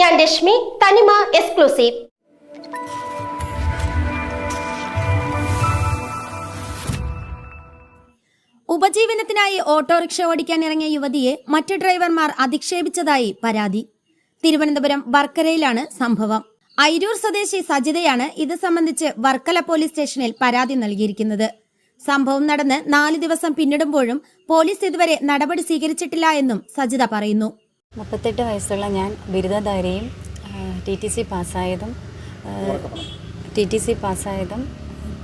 ഞാൻ രശ്മി തനിമ exclusive. ഉപജീവനത്തിനായി autorickshaw ഓടിക്കാൻ ഇറങ്ങിയ യുവതിയെ മറ്റ് ഡ്രൈവർമാർ അധിക്ഷേപിച്ചതായി പരാതി. തിരുവനന്തപുരം വർക്കരയിലാണ് സംഭവം. ഐരൂർ സ്വദേശി സജിതയാണ് ഇത് സംബന്ധിച്ച് വർക്കല പോലീസ് സ്റ്റേഷനിൽ പരാതി നൽകിയിരിക്കുന്നത്. സംഭവം നടന്ന് നാല് ദിവസം പിന്നിടുമ്പോഴും പോലീസ് ഇതുവരെ നടപടി സ്വീകരിച്ചിട്ടില്ല എന്നും സജിത പറയുന്നു. മുപ്പത്തെട്ട് വയസ്സുള്ള ഞാൻ ബിരുദധാരിയും ടി ടി സി പാസ്സായതും T T C പാസ്സായതും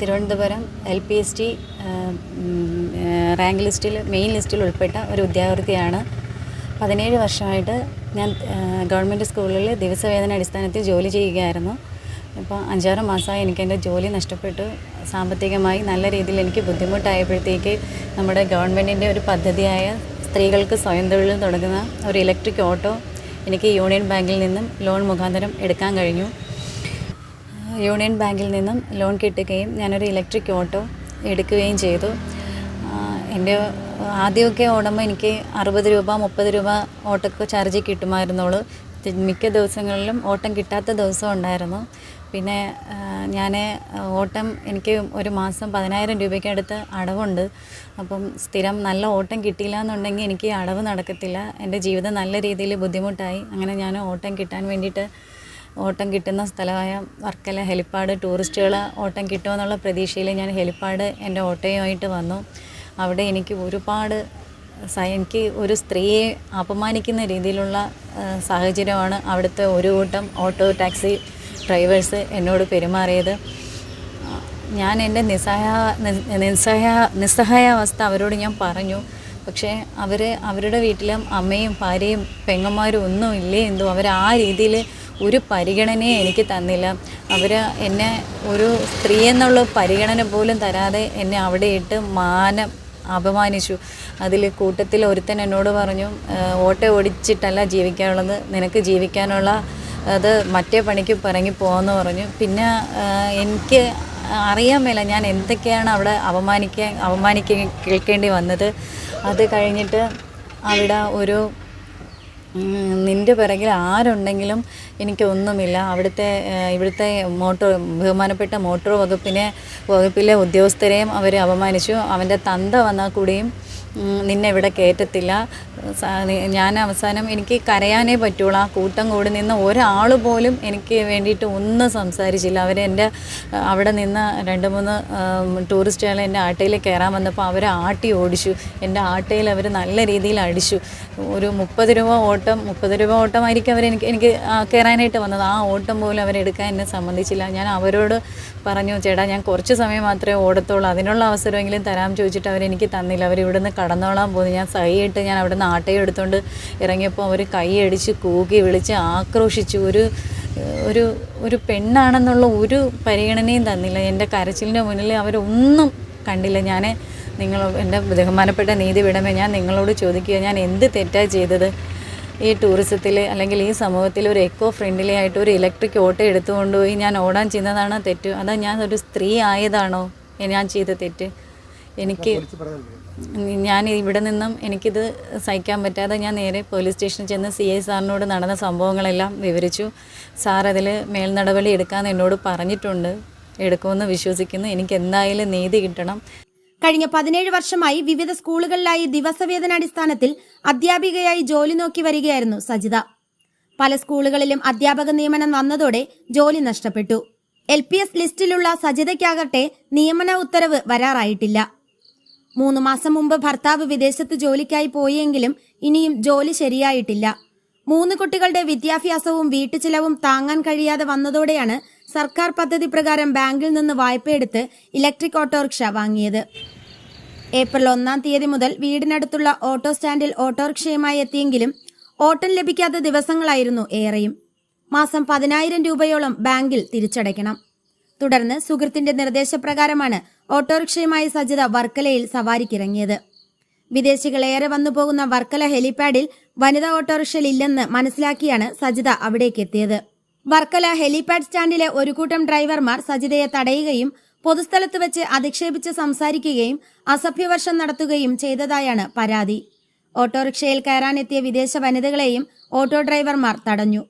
Thiruvananthapuram L P S T rank ലിസ്റ്റിൽ മെയിൻ ലിസ്റ്റിൽ ഉൾപ്പെട്ട ഒരു ഉദ്യോഗാർത്ഥിയാണ് പതിനേഴ് വർഷമായിട്ട് ഞാൻ ഗവൺമെന്റ് സ്കൂളിൽ ദിവസവേതന അടിസ്ഥാനത്തിൽ ജോലി ചെയ്യുകയായിരുന്നു. ഇപ്പോൾ അഞ്ചാറ് മാസമായി എനിക്ക് എന്റെ ജോലി നഷ്ടപ്പെട്ടു. സാമ്പത്തികമായി നല്ല രീതിയിൽ എനിക്ക് ബുദ്ധിമുട്ടായപ്പോഴത്തേക്ക് നമ്മുടെ ഗവൺമെന്റിന്റെ ഒരു പദ്ധതിയായ സ്ത്രീകൾക്ക് സ്വയം തൊഴിൽ തുടങ്ങുന്ന ഒരു ഇലക്ട്രിക് ഓട്ടോ എനിക്ക് യൂണിയൻ ബാങ്കിൽ നിന്നും ലോൺ മുഖാന്തരം എടുക്കാൻ കഴിഞ്ഞു. യൂണിയൻ ബാങ്കിൽ നിന്നും ലോൺ കിട്ടുകയും ഞാനൊരു ഇലക്ട്രിക് ഓട്ടോ എടുക്കുകയും ചെയ്തു. എന്റെ ആദ്യമൊക്കെ ഓടുമ്പോൾ എനിക്ക് അറുപത് രൂപ മുപ്പത് രൂപ ഓട്ടോക്ക് ചാർജ് കിട്ടുമായിരുന്നുള്ളൂ. മിക്ക ദിവസങ്ങളിലും ഓട്ടം കിട്ടാത്ത ദിവസം ഉണ്ടായിരുന്നു. പിന്നെ ഞാൻ ഓട്ടം എനിക്ക് ഒരു മാസം പതിനായിരം രൂപയ്ക്ക് അടുത്ത് അടവുണ്ട്. അപ്പം സ്ഥിരം നല്ല ഓട്ടം കിട്ടിയില്ല എന്നുണ്ടെങ്കിൽ എനിക്ക് അടവ് നടക്കത്തില്ല. എന്റെ ജീവിതം നല്ല രീതിയിൽ ബുദ്ധിമുട്ടായി. അങ്ങനെ ഞാൻ ഓട്ടം കിട്ടാൻ വേണ്ടിയിട്ട് ഓട്ടം കിട്ടുന്ന സ്ഥലമായ വർക്കല ഹെലിപ്പാഡ് ടൂറിസ്റ്റുകൾ ഓട്ടം കിട്ടുമെന്നുള്ള പ്രതീക്ഷയിൽ ഞാൻ ഹെലിപ്പാഡ് എന്റെ ഓട്ടോയുമായിട്ട് വന്നു. അവിടെ എനിക്ക് ഒരുപാട് എനിക്ക് ഒരു സ്ത്രീയെ അപമാനിക്കുന്ന രീതിയിലുള്ള സാഹചര്യമാണ് അവിടുത്തെ ഒരു കൂട്ടം ഓട്ടോ ടാക്സി ഡ്രൈവേഴ്സ് എന്നോട് പെരുമാറിയത്. ഞാൻ എന്റെ നിസ്സഹായ നിസ്സഹായ നിസ്സഹായാവസ്ഥ അവരോട് ഞാൻ പറഞ്ഞു. പക്ഷേ അവർ അവരുടെ വീട്ടിലും അമ്മയും ഭാര്യയും പെങ്ങന്മാരും ഒന്നും ഇല്ലേ എന്തോ അവർ ആ രീതിയിൽ ഒരു പരിഗണനയെ എനിക്ക് തന്നില്ല. അവർ എന്നെ ഒരു സ്ത്രീ എന്നുള്ള പരിഗണന പോലും തരാതെ എന്നെ അവിടെ ഇട്ട് മാനം അപമാനിച്ചു. അതിൽ കൂട്ടത്തിൽ ഒരുത്തൻ എന്നോട് പറഞ്ഞു "ഏഹ്, ഓട്ടോ ഓടിച്ചിട്ടല്ല ജീവിക്കാനുള്ളത് നിനക്ക് ജീവിക്കാനുള്ള അത് മറ്റേ പണിക്ക് പറങ്ങി പോകാമെന്ന് പറഞ്ഞു. പിന്നെ എനിക്ക് അറിയാൻ മേല ഞാൻ എന്തൊക്കെയാണ് അവിടെ അപമാനിക്കാൻ അപമാനിക്ക കേൾക്കേണ്ടി വന്നത്. അത് കഴിഞ്ഞിട്ട് അവിടെ ഒരു നിന്റെ പിറകിൽ ആരുണ്ടെങ്കിലും എനിക്കൊന്നുമില്ല. അവിടുത്തെ ഇവിടുത്തെ മോട്ടോർ ബഹുമാനപ്പെട്ട മോട്ടോർ വകുപ്പിനെ വകുപ്പിലെ ഉദ്യോഗസ്ഥരെയും അവർ അപമാനിച്ചു. അവന്റെ തന്ത വന്നാൽ കൂടിയും നിന്നെ ഇവിടെ കയറ്റത്തില്ല ഞാൻ അവസാനം എനിക്ക് കരയാനേ പറ്റുള്ളൂ. ആ കൂട്ടം കൂടി നിന്ന് ഒരാൾ പോലും എനിക്ക് വേണ്ടിയിട്ട് ഒന്നും സംസാരിച്ചില്ല. അവർ എന്റെ അവിടെ നിന്ന് രണ്ട് മൂന്ന് ടൂറിസ്റ്റുകൾ എന്റെ ആട്ടയിൽ കയറാൻ വന്നപ്പോൾ അവർ ആട്ടി ഓടിച്ചു. എന്റെ ആട്ടയിൽ അവർ നല്ല രീതിയിൽ അടിച്ചു. ഒരു മുപ്പത് രൂപ ഓട്ടം മുപ്പത് രൂപ ഓട്ടമായിരിക്കും അവർ എനിക്ക് എനിക്ക് കയറാനായിട്ട് വന്നത്. ആ ഓട്ടം പോലും അവരെടുക്കാൻ എന്നെ സമ്മതിച്ചില്ല. ഞാൻ അവരോട് പറഞ്ഞു ചേട്ടാ ഞാൻ കുറച്ച് സമയം മാത്രമേ ഓടത്തുള്ളൂ. അതിനുള്ള അവസരമെങ്കിലും തരാം ചോദിച്ചിട്ട് അവരെനിക്ക് തന്നില്ല. അവർ ഇവിടുന്ന് കടന്നോളാൻ പോകുന്നു. ഞാൻ സഹിയിട്ട് ഞാൻ അവിടെ നിന്ന് ആട്ടയും എടുത്തുകൊണ്ട് ഇറങ്ങിയപ്പോൾ അവർ കൈയടിച്ച് കൂകി വിളിച്ച് ആക്രോശിച്ചു. ഒരു ഒരു ഒരു പെണ്ണാണെന്നുള്ള ഒരു പരിഗണനയും തന്നില്ല. എന്റെ കരച്ചിലിന്റെ മുന്നിൽ അവരൊന്നും കണ്ടില്ല. ഞാൻ നിങ്ങൾ എന്റെ ബഹുമാനപ്പെട്ട നീതി വിടമേ ഞാൻ നിങ്ങളോട് ചോദിക്കുക ഞാൻ എന്ത് തെറ്റാണ് ചെയ്തത്? ഈ ടൂറിസത്തിൽ അല്ലെങ്കിൽ ഈ സമൂഹത്തിൽ ഒരു എക്കോ ഫ്രണ്ട്ലി ആയിട്ട് ഒരു ഇലക്ട്രിക് ഓട്ടോ എടുത്തുകൊണ്ടുപോയി ഞാൻ ഓടാൻ ചെയ്യുന്നതാണ് തെറ്റ്? അതാ ഞാൻ ഒരു സ്ത്രീ ആയതാണോ ഞാൻ ചെയ്ത തെറ്റ്? എനിക്ക് ഞാൻ ഇവിടെ നിന്നും എനിക്കിത് സഹിക്കാൻ പറ്റാതെ ഞാൻ നേരെ പോലീസ് സ്റ്റേഷനിൽ ചെന്ന് സി ഐ സാറിനോട് നടന്ന സംഭവങ്ങളെല്ലാം വിവരിച്ചു. സാർ അതിൽ മേൽനടപടി എടുക്കാമെന്ന് എന്നോട് പറഞ്ഞിട്ടുണ്ട്. എടുക്കുമെന്ന് വിശ്വസിക്കുന്നു. എനിക്ക് എന്തായാലും നീതി കിട്ടണം. കഴിഞ്ഞ പതിനേഴ് വർഷമായി വിവിധ സ്കൂളുകളിലായി ദിവസവേതനാടിസ്ഥാനത്തിൽ അധ്യാപികയായി ജോലി നോക്കി വരികയായിരുന്നു സജിത. പല സ്കൂളുകളിലും അധ്യാപക നിയമനം വന്നതോടെ ജോലി നഷ്ടപ്പെട്ടു. എൽ ലിസ്റ്റിലുള്ള സജിതയ്ക്കാകട്ടെ നിയമന ഉത്തരവ് വരാറായിട്ടില്ല. മൂന്ന് മാസം മുമ്പ് ഭർത്താവ് വിദേശത്ത് ജോലിക്കായി പോയെങ്കിലും ഇനിയും ജോലി ശരിയായിട്ടില്ല. മൂന്ന് കുട്ടികളുടെ വിദ്യാഭ്യാസവും വീട്ടുചിലവും താങ്ങാൻ കഴിയാതെ വന്നതോടെയാണ് സർക്കാർ പദ്ധതി പ്രകാരം ബാങ്കിൽ നിന്ന് വായ്പയെടുത്ത് ഇലക്ട്രിക് ഓട്ടോറിക്ഷ വാങ്ങിയത്. ഏപ്രിൽ ഒന്നാം തീയതി മുതൽ വീടിനടുത്തുള്ള ഓട്ടോ സ്റ്റാൻഡിൽ ഓട്ടോറിക്ഷയുമായി എത്തിയെങ്കിലും ഓട്ടം ലഭിക്കാത്ത ദിവസങ്ങളായിരുന്നു ഏറെയും. മാസം പതിനായിരം രൂപയോളം ബാങ്കിൽ തിരിച്ചടയ്ക്കണം. തുടർന്ന് സുഹൃത്തിന്റെ നിർദ്ദേശപ്രകാരമാണ് ഓട്ടോറിക്ഷയുമായി സജിത വർക്കലയിൽ സവാരിക്കിറങ്ങിയത്. വിദേശികളേറെ വന്നു പോകുന്ന വർക്കല ഹെലിപാഡിൽ വനിതാ ഓട്ടോറിക്ഷയിൽ ഇല്ലെന്ന് മനസ്സിലാക്കിയാണ് സജിത അവിടേക്ക് എത്തിയത് വർക്കല ഹെലിപാഡ് സ്റ്റാൻഡിലെ ഒരു കൂട്ടം ഡ്രൈവർമാർ സജിതയെ തടയുകയും പൊതുസ്ഥലത്ത് വെച്ച് അധിക്ഷേപിച്ച് സംസാരിക്കുകയും അസഭ്യവർഷം നടത്തുകയും ചെയ്തതായാണ് പരാതി. ഓട്ടോറിക്ഷയിൽ കയറാനെത്തിയ വിദേശ വനിതകളെയും ഓട്ടോ ഡ്രൈവർമാർ തടഞ്ഞു.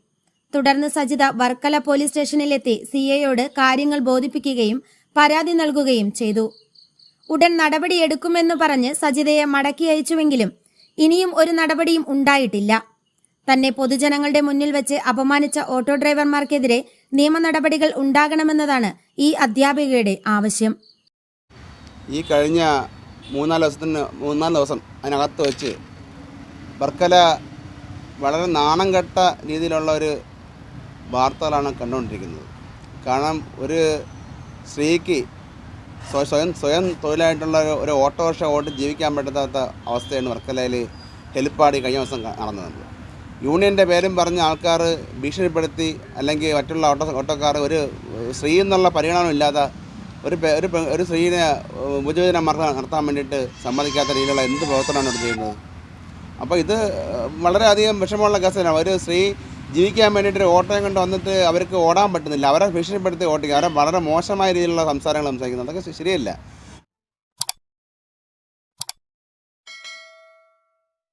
തുടർന്ന് സജിത വർക്കല പോലീസ് സ്റ്റേഷനിലെത്തി സിഐയോട് കാര്യങ്ങൾ ബോധിപ്പിക്കുകയും പരാതി നൽകുകയും ചെയ്തു. ഉടൻ നടപടിയെടുക്കുമെന്ന് പറഞ്ഞ് സജിതയെ മടക്കി അയച്ചുവെങ്കിലും ഇനിയും ഒരു നടപടിയും ഉണ്ടായിട്ടില്ല. തന്നെ പൊതുജനങ്ങളുടെ മുന്നിൽ വെച്ച് അപമാനിച്ച ഓട്ടോ ഡ്രൈവർമാർക്കെതിരെ നിയമ നടപടികൾ ഉണ്ടാകണമെന്നതാണ് ഈ അധ്യാപികയുടെ ആവശ്യം. ഈ കഴിഞ്ഞ മൂന്നാൽ ദിവസത്തിന് മൂന്നാൽ ദിവസം അതിനകത്ത് വെച്ച് വർക്കല വളരെ നാണം കെട്ട രീതിയിലുള്ള ഒരു വാർത്തകളാണ് കണ്ടുകൊണ്ടിരിക്കുന്നത്. കാരണം ഒരു സ്ത്രീക്ക് സ്വയം സ്വയം തൊഴിലായിട്ടുള്ള ഒരു- ഓട്ടോറിക്ഷ ഓട്ടി ജീവിക്കാൻ പറ്റാത്ത അവസ്ഥയാണ് വർക്കലയിൽ ഹെലിപ്പാടി കഴിഞ്ഞ ദിവസം നടന്നത്. യൂണിയന്റെ പേരും പറഞ്ഞ ആൾക്കാർ ഭീഷണിപ്പെടുത്തി അല്ലെങ്കിൽ മറ്റുള്ള ഓട്ടോ ഓട്ടോക്കാർ ഒരു സ്ത്രീ എന്നുള്ള പരിഗണന ഇല്ലാതെ ഒരു ഒരു ഒരു സ്ത്രീനെ ഉപജീവന മാർഗം നടത്താൻ വേണ്ടിയിട്ട് സമ്മതിക്കാത്ത രീതിയിലുള്ള എന്ത് പ്രവർത്തനമാണ് ഇവിടെ ചെയ്യുന്നത്? അപ്പോൾ ഇത് വളരെയധികം വിഷമമുള്ള കേസാണ്. ഒരു സ്ത്രീ ജീവിക്കാൻ വേണ്ടിയിട്ട് ഒരു കൊണ്ട് വന്നിട്ട് അവർക്ക് ഓടാൻ പറ്റുന്നില്ല. അവരെ ഭീഷണിപ്പെടുത്തി ഓട്ടിക്കുക അവരെ വളരെ മോശമായ രീതിയിലുള്ള സംസാരങ്ങൾ സംസാരിക്കുന്നത്. അതൊക്കെ ശരിയല്ല.